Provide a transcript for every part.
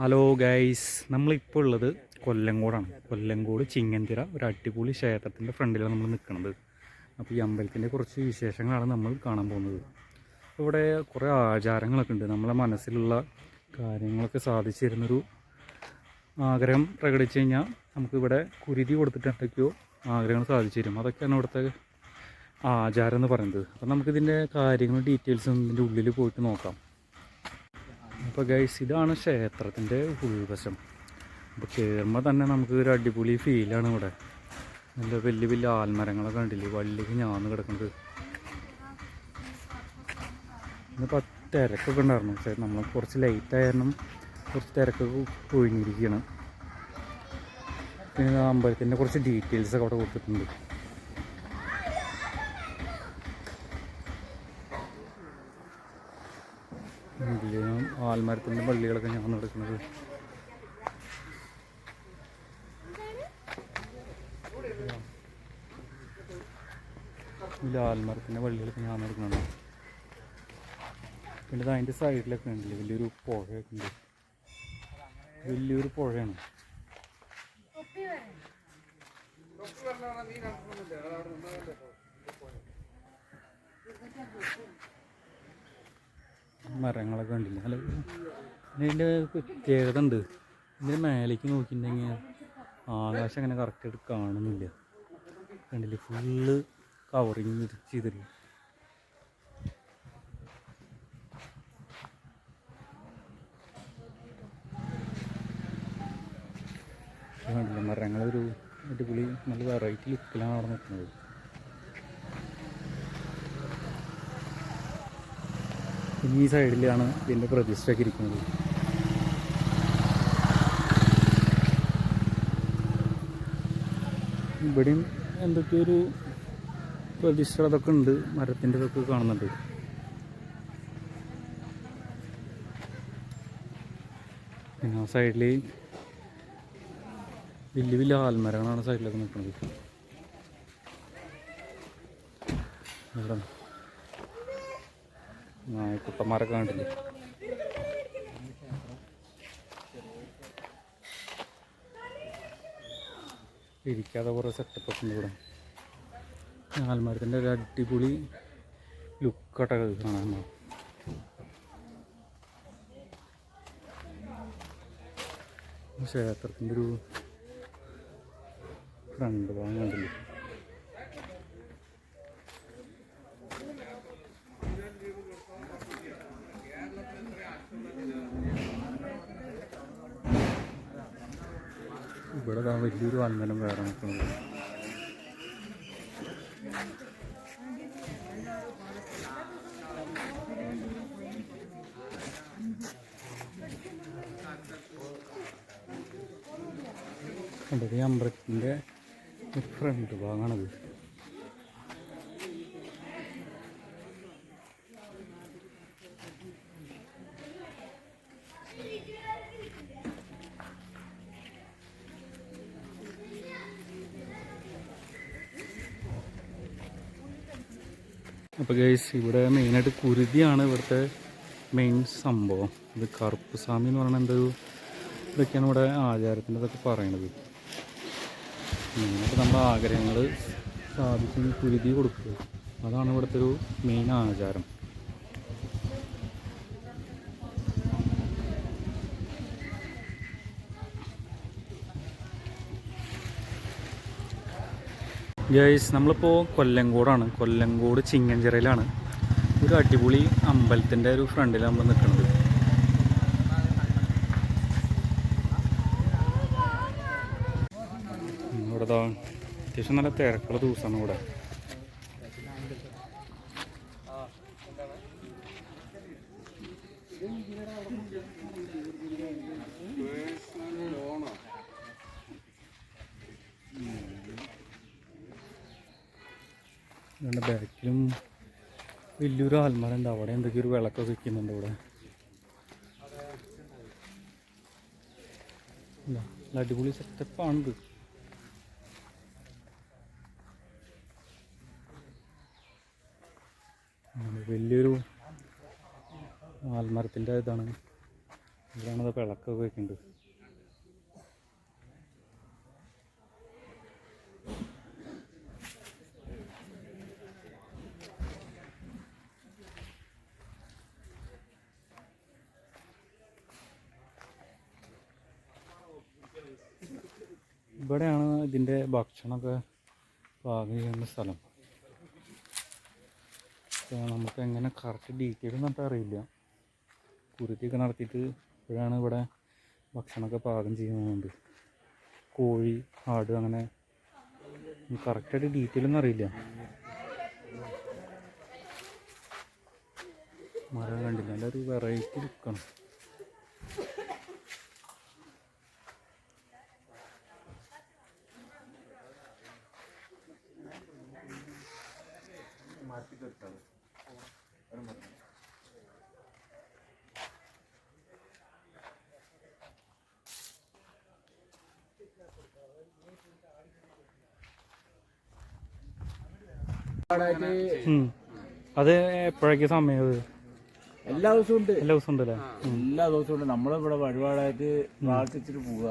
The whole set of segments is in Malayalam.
ഹലോ ഗൈസ് നമ്മളിപ്പോൾ ഉള്ളത് കൊല്ലങ്കോടാണ്. കൊല്ലങ്കോട് ചിങ്ങന്തിര ഒരു അടിപൊളി ക്ഷേത്രത്തിന്റെ ഫ്രണ്ടിലാണ് നമ്മൾ നിൽക്കുന്നത് അപ്പോൾ ഈ അമ്പലത്തിന്റെ കുറച്ച് വിശേഷങ്ങളാണ് നമ്മൾ കാണാൻ പോകുന്നത്. ഇവിടെ കുറേ ആചാരങ്ങളൊക്കെ ഉണ്ട്. നമ്മളെ മനസ്സിലുള്ള കാര്യങ്ങളൊക്കെ സാധിച്ചു തരുന്നൊരു ആഗ്രഹം പ്രകടിച്ചു കഴിഞ്ഞാൽ നമുക്കിവിടെ കുരുതി കൊടുത്തിട്ടുണ്ടെങ്കിലോ ആഗ്രഹങ്ങൾ സാധിച്ചു തരും. അതൊക്കെയാണ് ഇവിടുത്തെ ആചാരം എന്ന് പറയുന്നത്. അപ്പം നമുക്കിതിന്റെ കാര്യങ്ങളും ഡീറ്റെയിൽസും ഇതിന്റെ ഉള്ളിൽ പോയിട്ട് നോക്കാം. അപ്പോൾ ഗൈസ് ഇതാണ് ക്ഷേത്രത്തിന്റെ ഉൾവശം. അപ്പോൾ കയറുമ്പോൾ തന്നെ നമുക്ക് ഒരു അടിപൊളി ഫീലാണ് ഇവിടെ. നല്ല വലിയ വലിയ ആൽമരങ്ങളൊക്കെ കണ്ടില്ലേ? വള്ളിക്ക് ഞാന്ന് കിടക്കുന്നത് ഇന്നിപ്പോൾ തിരക്കൊക്കെ ഉണ്ടായിരുന്നു. പക്ഷേ നമ്മൾ കുറച്ച് ലേറ്റ് ആയിരുന്നു കുറച്ച് തിരക്കൊക്കെ ഒഴിഞ്ഞിരിക്കുകയാണ്. പിന്നെ അമ്പലത്തിന്റെ കുറച്ച് ഡീറ്റെയിൽസൊക്കെ അവിടെ കൊടുത്തിട്ടുണ്ട്. ഇതിൽ ആൽമരത്തിന്റെ പള്ളികളൊക്കെ ഞാൻ നടക്കുന്നത്. ആൽമരത്തിന്റെ പള്ളികളൊക്കെ ഞാൻ നടക്കുന്നുണ്ട്. പിന്നെ അതിന്റെ സൈഡിലൊക്കെ ഉണ്ടല്ലേ വലിയൊരു പുഴയൊക്കെ ഉണ്ട്. വലിയൊരു പുഴയാണ്. മരങ്ങളൊക്കെ കണ്ടില്ല? അല്ല ഇതിന്റെ പ്രത്യേകത ഉണ്ട്. ഇതിന്റെ മേലേക്ക് നോക്കിയിട്ടുണ്ടെങ്കിൽ ആകാശം അങ്ങനെ കറക്റ്റായിട്ട് കാണുന്നില്ല. കണ്ടില്ലേ? ഫുള്ള് കവറിങ് ചെയ്തിട്ട് കണ്ടില്ല? മരങ്ങളൊരു അടിപൊളി നല്ല വെറൈറ്റി ലുക്കിലാണ് അവിടെ നിൽക്കുന്നത്. ഈ സൈഡിലാണ് ഇതിന്റെ പ്രതിഷ്ഠയൊക്കെ ഇരിക്കുന്നത്. ഇവിടെയും എന്തൊക്കെയോ ഒരു പ്രതിഷ്ഠ അതൊക്കെ ഉണ്ട്. മരത്തിന്റെ ഇതൊക്കെ കാണുന്നുണ്ട്. പിന്നെ ആ സൈഡിൽ വലിയ വലിയ ആൽമരങ്ങളാണ് സൈഡിലൊക്കെ നിൽക്കുന്നത്. ഇവിടെ നായക്കുട്ടന്മാരൊക്കെ കണ്ടില്ലേ? ഇരിക്കാതെ കുറേ സെറ്റപ്പ് ഒക്കെ ഇവിടെ. ആൽമരത്തിന്റെ ഒരു അടിപൊളി ലുക്കട്ടൊക്കെ കാണാൻ ക്ഷേത്രത്തിന്റെ ഒരു ഫ്രണ്ട് ഭാഗം കണ്ടില്ലേ ഇവിടെ ദാ വലിയൊരു വന്ദനം വേറെ നിൽക്കുന്നത്. അമ്പലത്തിന്റെ ഫ്രണ്ട് ഭാഗമാണത്. അപ്പോൾ ഗൈസ് ഇവിടെ മെയിനായിട്ട് കുരുതിയാണ് ഇവിടുത്തെ മെയിൻ സംഭവം. ഇത് കറുപ്പ് സ്വാമി എന്ന് പറയുന്ന എന്തൊരു ഇതൊക്കെയാണ് ഇവിടെ ആചാരത്തിന്റെ ഇതൊക്കെ പറയണത്. മെയിനായിട്ട് നമ്മുടെ ആഗ്രഹങ്ങൾ സാധിക്കുന്ന കുരുതി കൊടുക്കുക. അതാണ് ഇവിടുത്തെ ഒരു മെയിൻ ആചാരം. ഗൈസ് നമ്മളിപ്പോൾ കൊല്ലങ്കോടാണ്. കൊല്ലങ്കോട് ചിങ്ങഞ്ചിറയിലാണ്. ഒരു അടിപൊളി അമ്പലത്തിന്റെ ഒരു ഫ്രണ്ടിലാണ് നമ്മൾ നിൽക്കുന്നത് ഇവിടെ അത്യാവശ്യം നല്ല തിരക്കുള്ള ദിവസമാണ് ഇവിടെ ഇതിന്റെ ബാക്കിലും വലിയൊരു ആൽമര ഉണ്ട്. അവിടെ എന്തൊക്കെയോ ഒരു വിളക്കൊക്കെ വെക്കുന്നുണ്ട് ഇവിടെ. അടിപൊളി സെറ്റപ്പാണിത് വലിയൊരു ആൽമരത്തിന്റെ ഇതാണ്. ഇവിടെയാണ് വിളക്കൊക്കെ വെക്കുന്നുണ്ട് ഇവിടെയാണ് ഇതിന്റെ ഭക്ഷണമൊക്കെ പാകം ചെയ്യുന്ന സ്ഥലം. നമുക്ക് എങ്ങനെ കറക്റ്റ് ഡീറ്റെയിൽ നമുക്ക് അറിയില്ല. കുരുത്തിയൊക്കെ നടത്തിയിട്ട് ഇപ്പോഴാണ് ഇവിടെ ഭക്ഷണമൊക്കെ പാകം ചെയ്യുന്നുണ്ട് കോഴി ആട് അങ്ങനെ കറക്റ്റായിട്ട് ഡീറ്റെയിൽ ഒന്നും അറിയില്ല. മരം കണ്ടില്ല. നല്ലൊരു വെറൈറ്റി ലുക്കാണ് ഉം. അത് എപ്പോഴേക്ക് സമയം എല്ലാ ദിവസവും ഉണ്ട്. എല്ലാ ദിവസവും ഉണ്ടല്ലേ? എല്ലാ ദിവസവും ഉണ്ട്. നമ്മളിവിടെ വഴിപാടായിട്ട് പ്രാർത്ഥിച്ചിട്ട് പോവുക.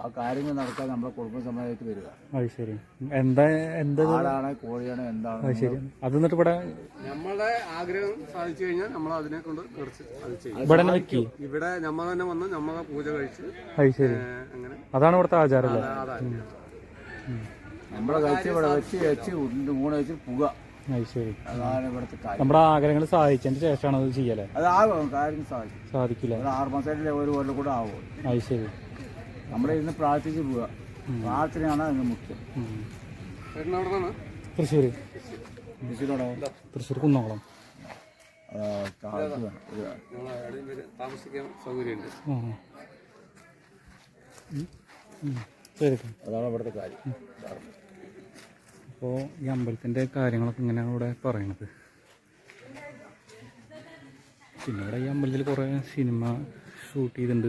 ആ കാര്യങ്ങൾ നടക്കാൻ നമ്മളെ കുടുംബസമയത്ത് വരിക. അത് ശരി. എന്താ എന്താ? ആടാണ് കോഴിയാണ് എന്താണ് അത് ശരി. അത് എന്നിട്ട് ഇവിടെ നമ്മളുടെ ആഗ്രഹം സാധിച്ചു കഴിഞ്ഞാൽ നമ്മൾ അതിനെ കൊണ്ട് കുറച്ച് അത് ചെയ്യും. ഇവിടെ തന്നെ വെക്കി ഇവിടെ നമ്മൾ തന്നെ വന്ന് നമ്മളെ പൂജ കഴിച്ച് അത് ശരി. അങ്ങനെ. അതാണ് ഇവിടുത്തെ ആചാരം അല്ലേ? നമ്മളെ കഴിച്ച് ഇവിടെ വെച്ച് വെച്ച് ഊണ് വെച്ച് ശരി അതാണ് ഇവിടുത്തെ കാര്യം. നമ്മുടെ ആഗ്രഹങ്ങൾ സാധിച്ചതിന് ശേഷമാണ് അത് ചെയ്യല്ലേ അതാകും കാര്യം സാധിക്കും. സാധിക്കില്ല ഒരു ആറ് മാസമായിട്ടില്ല ഒരു കൊല്ലം കൂടെ ആവും അത് ശരി. നമ്മുടെ ഇരുന്ന് പ്രാർത്ഥിച്ച് പോവുക പ്രാർത്ഥനയാണ് അതിന് മുഖ്യം. തൃശ്ശൂർ വിശുദ്ധോടെ തൃശ്ശൂർ കുന്നംകുളം താമസിക്കാൻ സൗകര്യമുണ്ട്. അതാണ് ഇവിടുത്തെ കാര്യം. അപ്പോൾ ഈ അമ്പലത്തിന്റെ കാര്യങ്ങളൊക്കെ ഇങ്ങനെയാണ് ഇവിടെ പറയണത്. പിന്നെ ഇവിടെ ഈ അമ്പലത്തിൽ കുറേ സിനിമ ഷൂട്ട് ചെയ്തിട്ടുണ്ട്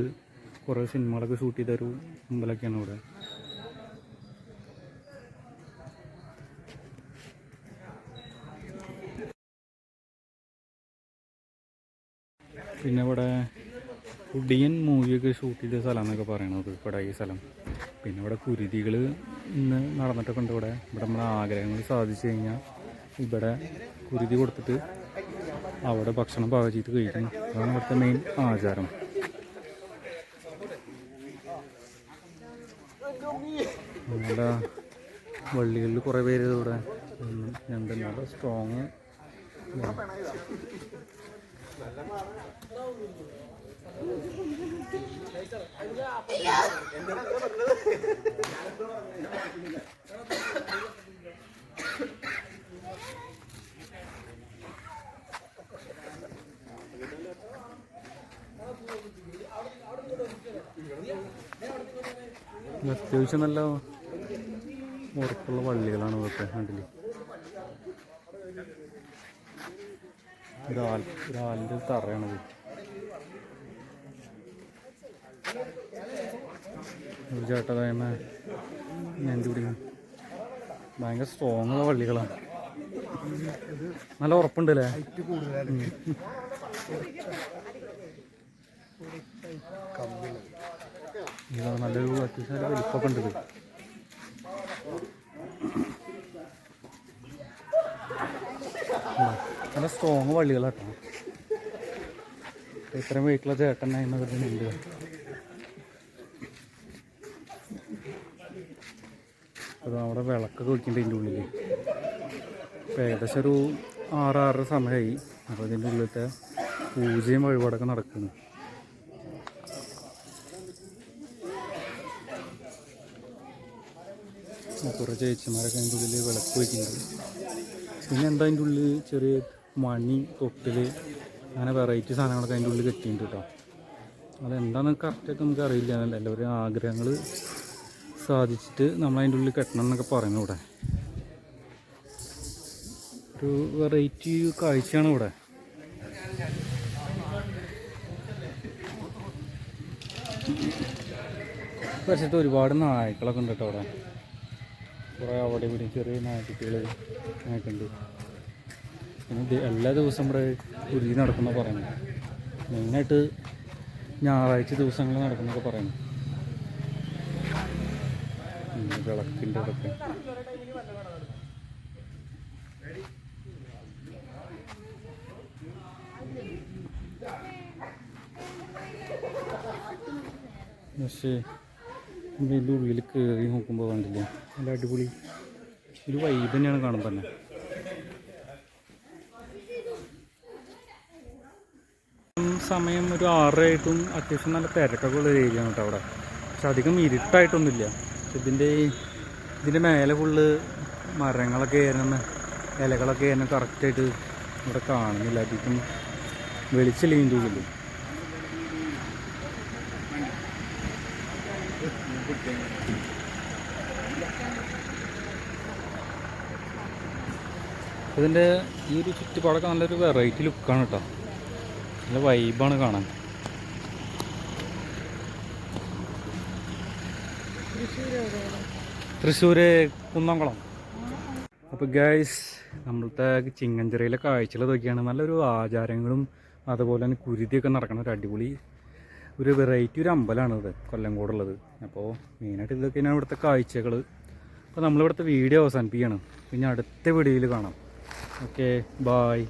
കുറേ സിനിമകളൊക്കെ ഷൂട്ട് ചെയ്തൊരു അമ്പലമൊക്കെയാണ് ഇവിടെ. പിന്നെ ഇവിടെ കുടിയൻ മൂവിയൊക്കെ ഷൂട്ട് ചെയ്ത സ്ഥലം എന്നൊക്കെ പറയണത്. ഇവിടെ ഈ സ്ഥലം. പിന്നെ ഇവിടെ കുരുതികൾ ഇന്ന് നടന്നിട്ടൊക്കെ ഇവിടെ. ഇവിടെ നമ്മുടെ ആഗ്രഹങ്ങൾ സാധിച്ചു കഴിഞ്ഞാൽ ഇവിടെ കുരുതി കൊടുത്തിട്ട് അവിടെ ഭക്ഷണം പാകം ചെയ്ത് അതാണ് ഇവിടുത്തെ മെയിൻ ആചാരം. നമ്മുടെ വള്ളികളിൽ കുറേ പേര് ഇവിടെ. ഉണ്ട് നല്ല സ്ട്രോങ് അത്യാവശ്യം നല്ല ഉറപ്പുള്ള വള്ളികളാണ് ഇതൊക്കെ കണ്ടില്ലേ ഒരാൽ ഒരാലിന്റെ തറയാണത്. ഒരു ചേട്ടതായ്മ നെഞ്ചു പിടിക്കും ഭയങ്കര സ്ട്രോങ് ഉള്ള വള്ളികളാണ്. നല്ല ഉറപ്പുണ്ട് അല്ലേ ഇതാണ് നല്ലൊരു അത്യാവശ്യം നല്ല വലിപ്പമൊക്കെ ഉണ്ട് ഇത്. നല്ല സ്ട്രോങ് വള്ളികളാട്ടോ. ഇത്രയും വീട്ടിലെ ചേട്ടനായിരുന്നു ഉണ്ട് അത് അവിടെ വിളക്കൊക്കെ വെക്കേണ്ട ഇതിന്റെ ഉള്ളിൽ ഇപ്പം ഏകദേശം ഒരു ആറ് ആറര സമയമായി അപ്പോൾ ഇതിന്റെ ഉള്ളിലത്തെ പൂജയും വഴിപാടൊക്കെ നടക്കുന്നു. കുറേ ചേച്ചിമാരൊക്കെ അതിന്റെ ഉള്ളിൽ വിളക്ക് വയ്ക്കുന്നുണ്ട് പിന്നെ എന്താ അതിന്റെ ഉള്ളിൽ ചെറിയ മണി തൊട്ടിൽ അങ്ങനെ വെറൈറ്റി സാധനങ്ങളൊക്കെ അതിന്റെ ഉള്ളിൽ കെട്ടിയിട്ടുണ്ട് കേട്ടോ അതെന്താണെന്ന് കറക്റ്റായിട്ട് നമുക്ക് അറിയില്ല. എല്ലാവരും ആഗ്രഹങ്ങൾ സാധിച്ചിട്ട് നമ്മൾ അതിന്റെ ഉള്ളിൽ കെട്ടണം എന്നൊക്കെ പറയുന്നു ഇവിടെ. ഒരു വെറൈറ്റി കാഴ്ചയാണ് ഇവിടെ. പക്ഷേ ഒരുപാട് നായ്ക്കളൊക്കെ ഉണ്ട് കേട്ടോ അവിടെ കുറേ അവിടെ ഇവിടെ ചെറിയ നായ്ക്കുട്ടികൾ നായ്ക്കുണ്ട് പിന്നെ എല്ലാ ദിവസവും ഇവിടെ ഉരുതി നടക്കുന്ന പറയുന്നത്. മെയിനായിട്ട് ഞായറാഴ്ച ദിവസങ്ങളിൽ നടക്കുന്നൊക്കെ പറയുന്നു വിളക്കിന്റെ അതൊക്കെ പക്ഷേ ഇതിന്റെ ഉള്ളിൽ കയറി നോക്കുമ്പോൾ കണ്ടില്ലേ? നല്ല അടിപൊളി. ഒരു വൈബ് തന്നെയാണ് കാണുമ്പോൾ തന്നെ. സമയം ഒരു ആറരയായിട്ടും അത്യാവശ്യം നല്ല തിരക്കൊക്കെ ഉള്ള ഏരിയ ആണ് കേട്ടോ അവിടെ. പക്ഷെ അധികം ഇരുട്ടായിട്ടൊന്നുമില്ല. ഇതിന്റെ ഇതിന്റെ മേലെ ഫുള്ള് മരങ്ങളൊക്കെ ആയിരുന്നു. ഇലകളൊക്കെ ആയിരുന്നു കറക്റ്റായിട്ട് ഇവിടെ കാണുന്നില്ല. അധികം വെളിച്ചില്ല ഇതിന്റെ ഉള്ളിൽ. ഇതിന്റെ ഈ ഒരു ചുറ്റുപാടൊക്കെ നല്ലൊരു വെറൈറ്റി ലുക്കാണ് കേട്ടോ. നല്ല വൈബാണ് കാണാൻ. തൃശ്ശൂര് കുന്നംകുളം. അപ്പോൾ ഗൈസ് നമ്മളത്തെ ചിങ്ങഞ്ചിറയിലെ കാഴ്ചകൾ ഇതൊക്കെയാണ്. നല്ലൊരു ആചാരങ്ങളും അതുപോലെ തന്നെ കുരുതിയൊക്കെ നടക്കുന്ന ഒരു അടിപൊളി ഒരു വെറൈറ്റി ഒരു അമ്പലമാണ് ഇത് കൊല്ലംകോടുള്ളത്. അപ്പോൾ മെയിനായിട്ട് ഇതൊക്കെയാണ് ഇവിടുത്തെ കാഴ്ചകൾ അപ്പോൾ നമ്മളിവിടുത്തെ വീഡിയോ അവസാനിപ്പിക്കുകയാണ്. പിന്നെ അടുത്ത വീഡിയോയിൽ കാണാം. Okay bye